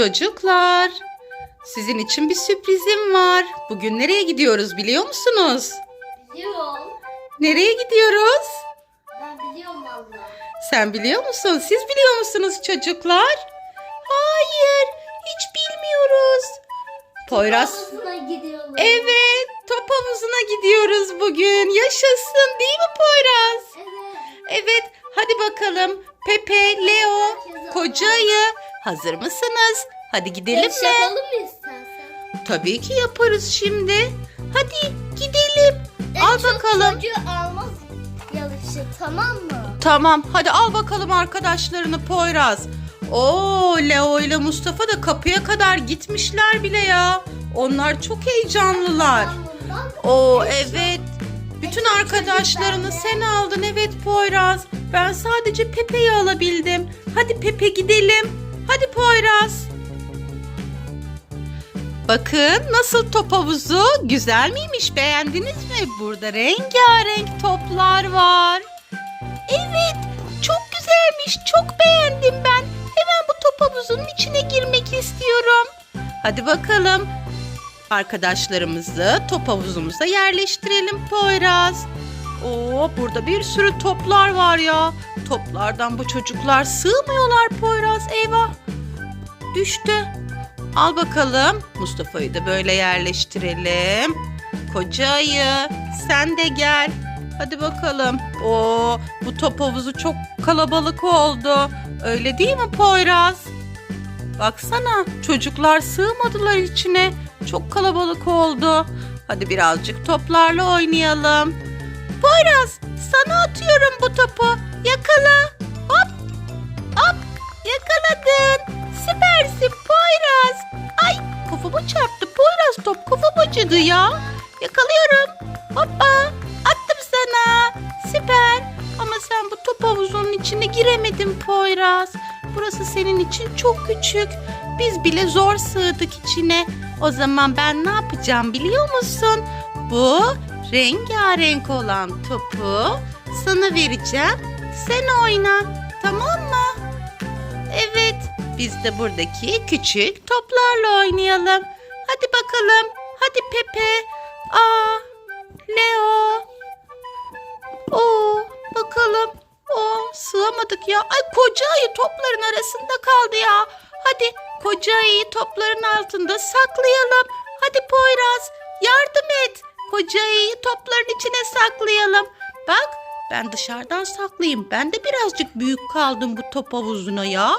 Çocuklar, sizin için bir sürprizim var. Bugün nereye gidiyoruz biliyor musunuz? Biliyorum. Nereye gidiyoruz? Ben biliyorum valla. Sen biliyor musun? Siz biliyor musunuz çocuklar? Hayır, hiç bilmiyoruz. Poyraz, gidiyorum. evet, top havuzuna gidiyoruz bugün. Yaşasın değil mi Poyraz? Evet. Evet, hadi bakalım. Pepe, Leo, Kocayı, hazır mısınız? Hadi gidelim Yarış mi? yapalım mı istersen? Tabii ki yaparız şimdi. Hadi gidelim. Al En çok bakalım. Çocuğu almaz yarışı tamam mı? Tamam hadi al bakalım arkadaşlarını Poyraz. Oo Leo ile Mustafa da kapıya kadar gitmişler bile ya. Onlar çok heyecanlılar. Oo evet. Bütün arkadaşlarını sen aldın evet Poyraz. Ben sadece Pepe'yi alabildim. Hadi Pepe gidelim. Hadi Poyraz. Bakın nasıl top havuzu. Güzel miymiş beğendiniz mi? Burada rengarenk toplar var. Evet çok güzelmiş. Çok beğendim ben. Hemen bu top havuzunun içine girmek istiyorum. Hadi bakalım. Arkadaşlarımızı top havuzumuza yerleştirelim Poyraz. Oo burada bir sürü toplar var ya. Toplardan bu çocuklar sığmıyorlar Poyraz. Eyvah. Düştü. Al bakalım. Mustafa'yı da böyle yerleştirelim. Koca ayı sen de gel. Hadi bakalım. Oo bu top havuzu çok kalabalık oldu. Öyle değil mi Poyraz? Baksana çocuklar sığmadılar içine. Çok kalabalık oldu. Hadi birazcık toplarla oynayalım. Poyraz sana atıyorum bu topu. Yakala. Hop. Hop. Yakaladın. Süpersin Poyraz. Ay kafama çarptı Poyraz top. Kafam acıdı ya. Yakalıyorum. Hoppa. Attım sana. Süper. Ama sen bu top havuzunun içine giremedin Poyraz. Burası senin için çok küçük. Biz bile zor sığdık içine. O zaman ben ne yapacağım biliyor musun? Bu rengarenk olan topu sana vereceğim. Sen oyna. Tamam mı? Evet. Biz de buradaki küçük toplarla oynayalım. Hadi bakalım. Hadi Pepe. Aa, Leo. Oo, bakalım. Oo, sığamadık ya. Ay koca ayı topların arasında kaldı ya. Hadi koca ayıyı topların altında saklayalım. Hadi Poyraz yardım et. Koca ayıyı topların içine saklayalım. Bak ben dışarıdan saklayayım. Ben de birazcık büyük kaldım bu top havuzuna ya.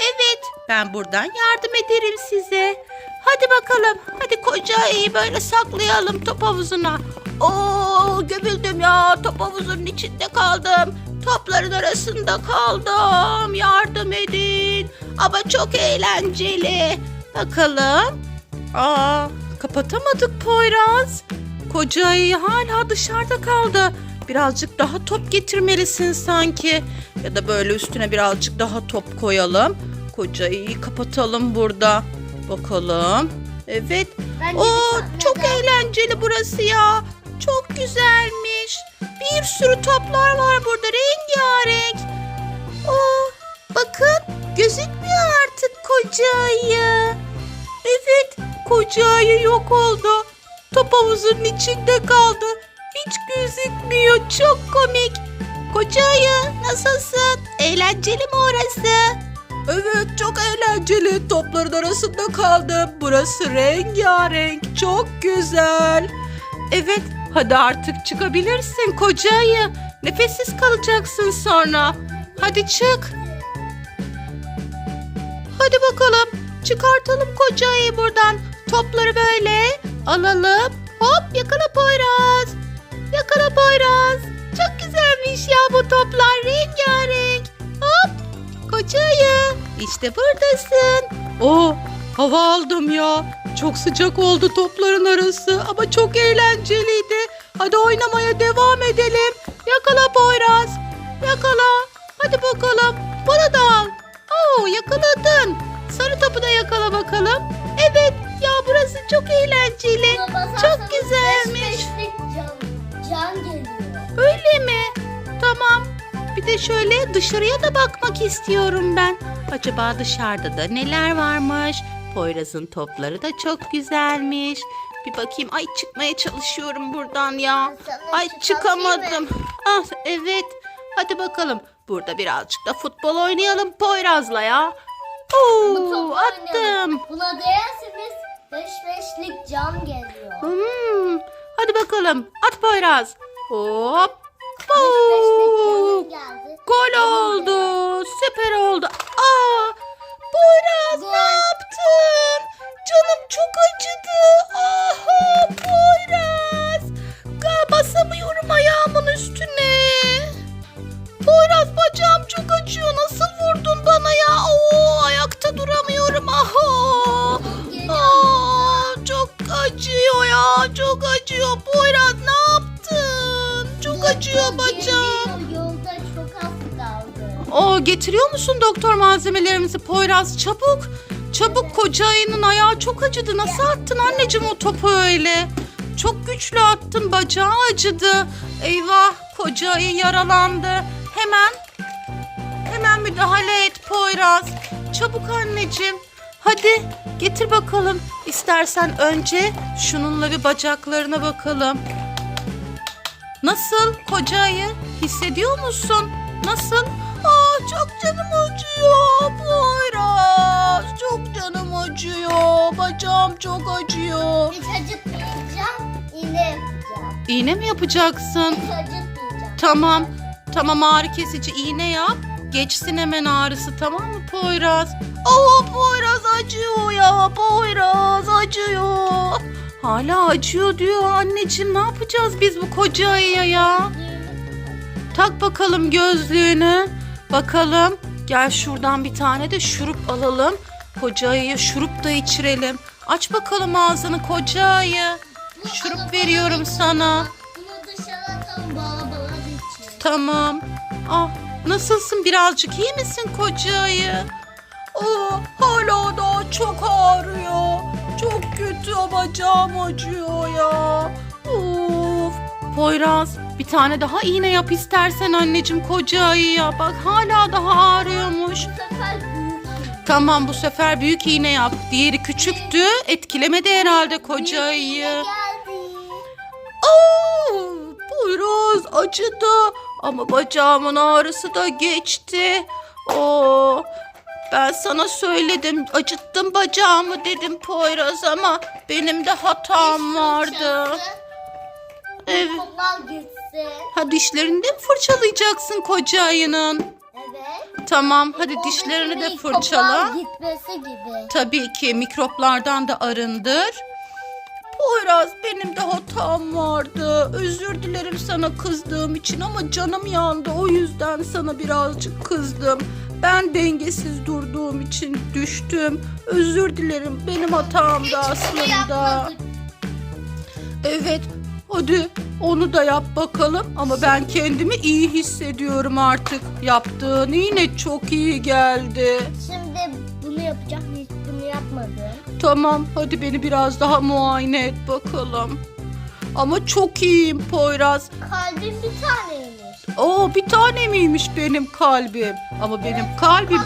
Evet ben buradan yardım ederim size. Hadi bakalım. Hadi koca ayıyı böyle saklayalım top havuzuna. Oo gömüldüm ya. Top havuzunun içinde kaldım. Topların arasında kaldım. Yardım edin. Ama çok eğlenceli. Bakalım. Aa, kapatamadık Poyraz. Koca ayı hala dışarıda kaldı. Birazcık daha top getirmelisin sanki. Ya da böyle üstüne birazcık daha top koyalım. Koca ayıyı kapatalım burada. Bakalım. Evet. Oo çok eğlenceli burası ya. Çok güzelmiş. Bir sürü toplar var burada rengarenk. Oo bakın gözükmüyor artık koca ayı. Evet koca ayı yok oldu. Top havuzunun içinde kaldı. Hiç gözükmüyor. Çok komik. Koca ayı nasılsın? Eğlenceli mi orası? Evet çok eğlenceli. Topların arasında kaldım. Burası rengarenk. Çok güzel. Evet hadi artık çıkabilirsin koca ayı. Nefessiz kalacaksın sonra. Hadi çık. Hadi bakalım. Çıkartalım koca ayı buradan. Topları böyle alalım. Hop yakala Poyraz. Yakala Poyraz. Çok güzelmiş ya bu toplar rengarenk. Hop koca ayı. İşte buradasın. Oo hava aldım ya. Çok sıcak oldu topların arası ama çok eğlenceliydi. Hadi oynamaya devam edelim. Yakala Poyraz. Yakala. Hadi bakalım. Bunu da al. Oo yakaladın. Sarı topu da yakala bakalım. Evet burası çok eğlenceli. Çok güzelmiş. Can, can geliyor. Öyle mi? Tamam. Bir de şöyle dışarıya da bakmak istiyorum ben. Acaba dışarıda da neler varmış? Poyraz'ın topları da çok güzelmiş. Bir bakayım. Ay çıkmaya çalışıyorum buradan ya. Sana Ay çıkartayım çıkamadım. Ah evet. Hadi bakalım. Burada birazcık da futbol oynayalım Poyraz'la ya. Oo, attım. Buna değerseniz 5 beşlik cam geliyor. Hmm, hadi bakalım. At Poyraz. Hop. 5 beşlik geldi. Gol oldu. Süper oldu. Çok acıyor. Poyraz ne yaptın? Çok acıyor bacağım. Yolda çok az kaldı. O getiriyor musun doktor malzemelerimizi Poyraz çabuk. Çabuk koca ayının ayağı çok acıdı. Nasıl attın anneciğim o topu öyle? Çok güçlü attın bacağı acıdı. Eyvah koca ayı yaralandı. Hemen hemen müdahale et Poyraz. Çabuk anneciğim. Hadi getir bakalım. İstersen önce şununla bir bacaklarına bakalım. Nasıl koca ayı? Hissediyor musun? Nasıl? Aa çok canım acıyor Poyraz. Çok canım acıyor. Bacağım çok acıyor. Hiç acıtmayacağım. İğne yapacağım. İğne mi yapacaksın? Hiç acıtmayacağım. Tamam. Tamam ağrı kesici iğne yap. Geçsin hemen ağrısı tamam mı Poyraz? Aa Poyraz acıyor ya. Poyraz acıyor. Hala acıyor diyor anneciğim. Ne yapacağız biz bu koca ayıya ya? Tak bakalım gözlüğünü. Bakalım. Gel şuradan bir tane de şurup alalım. Koca ayıya şurup da içirelim. Aç bakalım ağzını koca ayı. Şurup veriyorum sana. Tamam. Ah, nasılsın birazcık iyi misin koca ayı? Aa, hala da çok ağrıyor. Çok kötü bacağım acıyor ya. Of. Poyraz bir tane daha iğne yap istersen anneciğim koca ayıya. Bak hala daha ağrıyormuş. Tamam bu sefer büyük iğne yap. Diğeri küçüktü. Etkilemedi herhalde koca ayıyı. Aa, Poyraz acıdı ama bacağımın ağrısı da geçti. Oo, ben sana söyledim acıttım bacağımı dedim Poyraz ama benim de hatam vardı. Evet. Toplar gitsin. Ha dişlerini de mi fırçalayacaksın koca ayının? Evet. Tamam hadi dişlerini de fırçala. gitmesi gibi. Tabii ki mikroplardan da arındır. Poyraz benim de hatam vardı. Özür dilerim sana kızdığım için ama canım yandı. O yüzden sana birazcık kızdım. Ben dengesiz durduğum için düştüm. Özür dilerim. Benim hatamdı Bunu aslında. Evet. Hadi onu da yap bakalım. Ama ben kendimi iyi hissediyorum artık. Yaptığın yine çok iyi geldi. Şimdi bunu yapacağım. Hiç bunu yapmadım. Tamam hadi beni biraz daha muayene et bakalım. Ama çok iyiyim Poyraz. Kalbim bir taneymiş. Oo bir tane miymiş benim kalbim? Ama benim kalbim...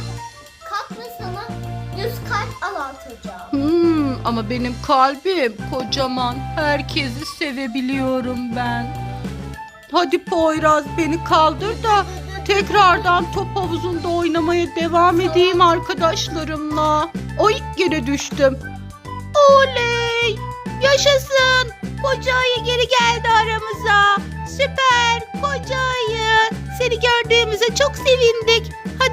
Kalk ve sana düz kalp alatacağım. Hmm, ama benim kalbim kocaman. Herkesi sevebiliyorum ben. Hadi Poyraz beni kaldır da tekrardan top havuzunda oynamaya devam edeyim arkadaşlarımla. Oy gene düştüm. Oley! Yaşasın! Koca ayı geri geldi aramıza. Süper! Koca ayı! Seni gördüğümüze çok sevindik.